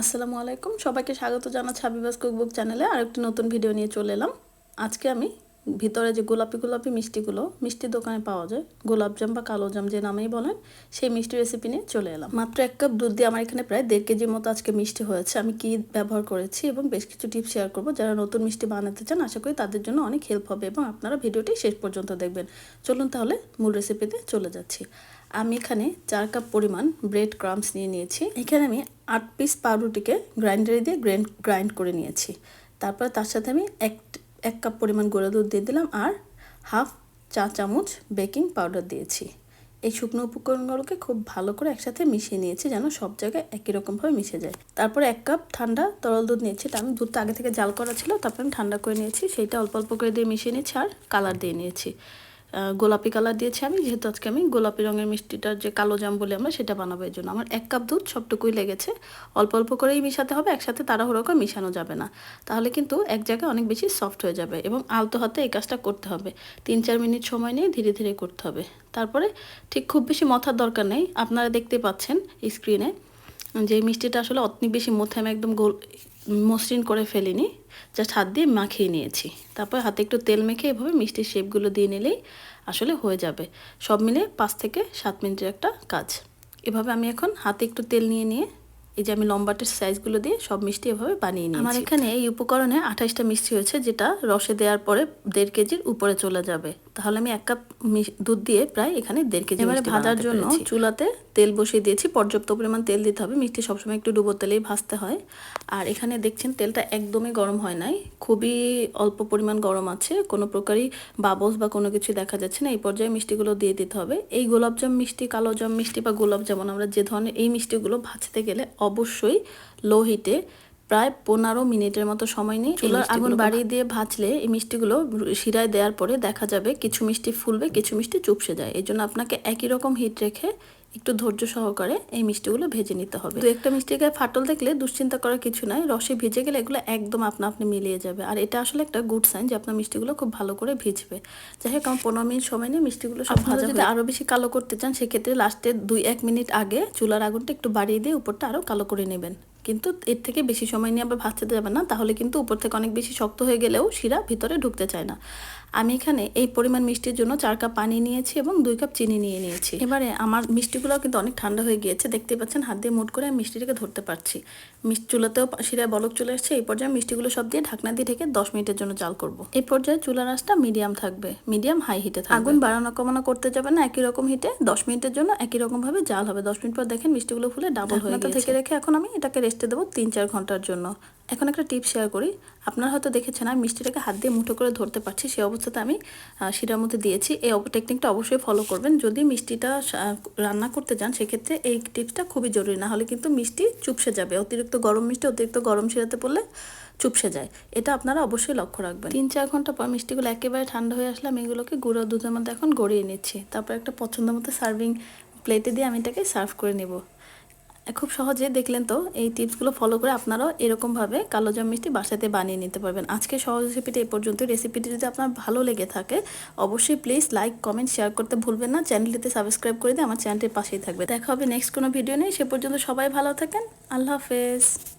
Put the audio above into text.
আসসালামু আলাইকুম। সবাইকে স্বাগত জানাচ্ছি হাবিবাস কুকবুক চ্যানেলে। আর একটি নতুন ভিডিও নিয়ে চলে এলাম। আজকে আমি ভিতরে যে গোলাপি গোলাপি মিষ্টিগুলো মিষ্টির দোকানে পাওয়া যায় গোলাপজাম বা কালো জাম যে নামেই বলেন, সেই মিষ্টি রেসিপি নিয়ে চলে এলাম। মাত্র এক কাপ দুধ দিয়ে আমার এখানে প্রায় দেড় কেজির মতো আজকে মিষ্টি হয়েছে। আমি কি ব্যবহার করেছি এবং বেশ কিছু টিপস শেয়ার করব। যারা নতুন মিষ্টি বানাতে চান, আশা করি তাদের জন্য অনেক হেল্প হবে এবং আপনারা ভিডিওটি শেষ পর্যন্ত দেখবেন। চলুন তাহলে মূল রেসিপিতে চলে যাচ্ছি। আমি এখানে চার কাপ পরিমাণ ব্রেড ক্রামস নিয়ে নিয়েছি। এখানে আমি আট পিস পাউরুটিকে গ্রাইন্ডারে দিয়ে গ্রাইন্ড গ্রাইন্ড করে নিয়েছি। তারপর তার সাথে আমি এক এক কাপ পরিমাণ গুঁড়ো দুধ দিয়ে দিলাম আর হাফ চা চামচ বেকিং পাউডার দিয়েছি। এই শুকনো উপকরণগুলোকে খুব ভালো করে একসাথে মিশিয়ে নিয়েছি যেন সব জায়গায় একই রকমভাবে মিশে যায়। তারপরে এক কাপ ঠান্ডা তরল দুধ নিয়েছি। তা আমি দুধটা আগে থেকে জাল করা ছিল, তারপর আমি ঠান্ডা করে নিয়েছি। সেইটা অল্প অল্প করে দিয়ে মিশিয়ে নিয়েছি আর কালার দিয়ে নিয়েছি। গোলাপি কালার দিয়েছি আমি, যেহেতু আজকে আমি গোলাপি রঙের মিষ্টিটার যে কালো জাম বলে আমরা সেটা বানাবো এই জন্য। আমার এক কাপ দুধ সবটুকুই লেগেছে। অল্প অল্প করেই মিশাতে হবে, একসাথে তাড়াহুড়ো করে মিশানো যাবে না। তাহলে কিন্তু এক জায়গায় অনেক বেশি সফট হয়ে যাবে এবং আলতো হাতে এই কাজটা করতে হবে। তিন চার মিনিট সময় নিয়ে ধীরে ধীরে করতে হবে। তারপরে ঠিক খুব বেশি মথার দরকার নেই। আপনারা দেখতে পাচ্ছেন স্ক্রিনে যে মিষ্টিটা আসলে অতনি বেশি মথে আমি একদম গোল মসৃণ করে ফেলিনি। জাস্ট হাত দিয়ে মাখিয়ে নিয়েছি। তারপর হাতে একটু তেল মেখে এভাবে মিষ্টির শেপগুলো দিয়ে নিলেই আসলে হয়ে যাবে। সব মিলে পাঁচ থেকে সাত মিনিটের একটা কাজ। এভাবে আমি এখন হাতে একটু তেল নিয়ে নিয়ে এই যে আমি লম্বাটের সাইজগুলো দিয়ে সব মিষ্টি এভাবে বানিয়ে নিই আমার এখানে এই উপকরণে আঠাশটা মিষ্টি হয়েছে যেটা রসে দেওয়ার পরে দেড় কেজির উপরে চলে যাবে। তাহলে আমি এক কাপ দুধ দিয়ে প্রায় এখানে দেড় কেজি এবারে ভাজার জন্য চুলাতে তেল বসিয়ে দিয়েছি পর্যাপ্ত পরিমাণ তেল দিতে হবে মিষ্টি সবসময় একটু ডুবো তেলেই ভাজতে হয়। আর এখানে দেখছেন তেলটা একদমই গরম হয় নাই খুবই অল্প পরিমাণ গরম আছে কোনো প্রকারই বাবলস বা কোনো কিছু দেখা যাচ্ছে না এই পর্যায়ে মিষ্টিগুলো দিয়ে দিতে হবে। এই গোলাপজাম মিষ্টি কালো জাম মিষ্টি বা গোলাপ যেমন আমরা যে ধরনের এই মিষ্টিগুলো ভাজতে গেলে অবশ্যই লো হিটে প্রায় পনেরো মিনিটের মতো সময় নেই চুলার আগুন বাড়িয়ে দিয়ে ভাজলে এই মিষ্টিগুলো শিরায় দেওয়ার পরে দেখা যাবে কিছু মিষ্টি ফুলবে কিছু মিষ্টি চুপসে যায়। এই জন্য আপনাকে একই রকম হিট রেখে একটু ধৈর্য সহকারে এই মিষ্টিগুলো ভেজে নিতে হবে। দু একটা মিষ্টি গায়ে ফাটল দেখলে দুশ্চিন্তা করার কিছু নাই রসে ভিজে গেলে এগুলো একদম আপনা আপনি মিলিয়ে যাবে। আর এটা আসলে একটা গুড সাইন যে আপনার মিষ্টিগুলো খুব ভালো করে ভিজবে। যাই হোক আমার পনেরো মিনিট সময় নিয়ে মিষ্টিগুলো সব ভালো যদি আরও বেশি কালো করতে চান সেক্ষেত্রে লাস্টে দুই এক মিনিট আগে চুলার আগুনটা একটু বাড়িয়ে দিয়ে উপরটা আরও কালো করে নেবেন। কিন্তু এর থেকে বেশি সময় নিয়ে আবার ভাজতে যাবে না তাহলে কিন্তু উপর থেকে অনেক বেশি শক্ত হয়ে গেলেও শিরা ভিতরে ঢুকতে চায় না। আমি এখানে এই পরিমাণ মিষ্টির জন্য চার কাপ পানি নিয়েছি এবং দুই কাপ চিনি নিয়ে নিয়েছি। এবারে আমার মিষ্টিগুলো কিন্তু অনেক ঠান্ডা হয়ে গিয়েছে দেখতে পাচ্ছেন হাত দিয়ে মুট করে আমি মিষ্টিটাকে ধরতে পারছি। মিষ্টি চুলাতেও শিরায় বলক চলে এসছে এই পর্যায়ে মিষ্টিগুলো সব দিয়ে ঢাকনা দিয়ে ঢেকে দশ মিনিটের জন্য চাল করব। এই পর্যায়ে চুলার আঁচটা মিডিয়াম থাকবে মিডিয়াম হাই হিটে থাকবে। আগুন বাড়ানো কমানো করতে যাবে না একই রকম হিটে দশ মিনিটের জন্য একই রকমভাবে জাল হবে। দশ মিনিট পর দেখেন মিষ্টিগুলো ফুলে ডাবল হয়ে থেকে রেখে এখন আমি এটাকে রেস্টে দেবো তিন চার ঘণ্টার জন্য। এখন একটা টিপ শেয়ার করি। আপনারা হয়তো দেখেছেন আমি মিষ্টিটাকে হাত দিয়ে মুঠো করে ধরতে পারছি সেই অবস্থাতে আমি শিরার মধ্যে দিয়েছি। এই টেকনিকটা অবশ্যই ফলো করবেন। যদি মিষ্টিটা রান্না করতে যান, সেক্ষেত্রে এই টিপসটা খুবই জরুরি। না হলে কিন্তু মিষ্টি চুপসে যাবে। অতিরিক্ত গরম মিষ্টি, অতিরিক্ত গরম শিরাতে পড়লে চুপসে যায়। এটা আপনারা অবশ্যই লক্ষ্য রাখবেন। তিন চার ঘণ্টা পর মিষ্টিগুলো একেবারে ঠান্ডা হয়ে আসলে আমি এগুলোকে গুঁড়ো দুধের মধ্যে এখন গড়িয়ে নিচ্ছি। তারপর একটা পছন্দ মতো সার্ভিং প্লেটে দিয়ে আমি এটাকে সার্ভ করে নেব। খুব সহজে দেখলেন তো, এই টিপসগুলো ফলো করে আপনারাও এরকমভাবে কালো জাম মিষ্টি বাসাতে বানিয়ে নিতে পারবেন। আজকে সহজ রেসিপিটা এই পর্যন্ত। রেসিপিটি যদি আপনার ভালো লেগে থাকে, অবশ্যই প্লিজ লাইক কমেন্ট শেয়ার করতে ভুলবেন না। চ্যানেলটিতে সাবস্ক্রাইব করে দিয়ে আমার চ্যানেলটির পাশেই থাকবে দেখা হবে নেক্সট কোনো ভিডিও নেই সে পর্যন্ত সবাই ভালো থাকেন। আল্লাহ হাফেজ।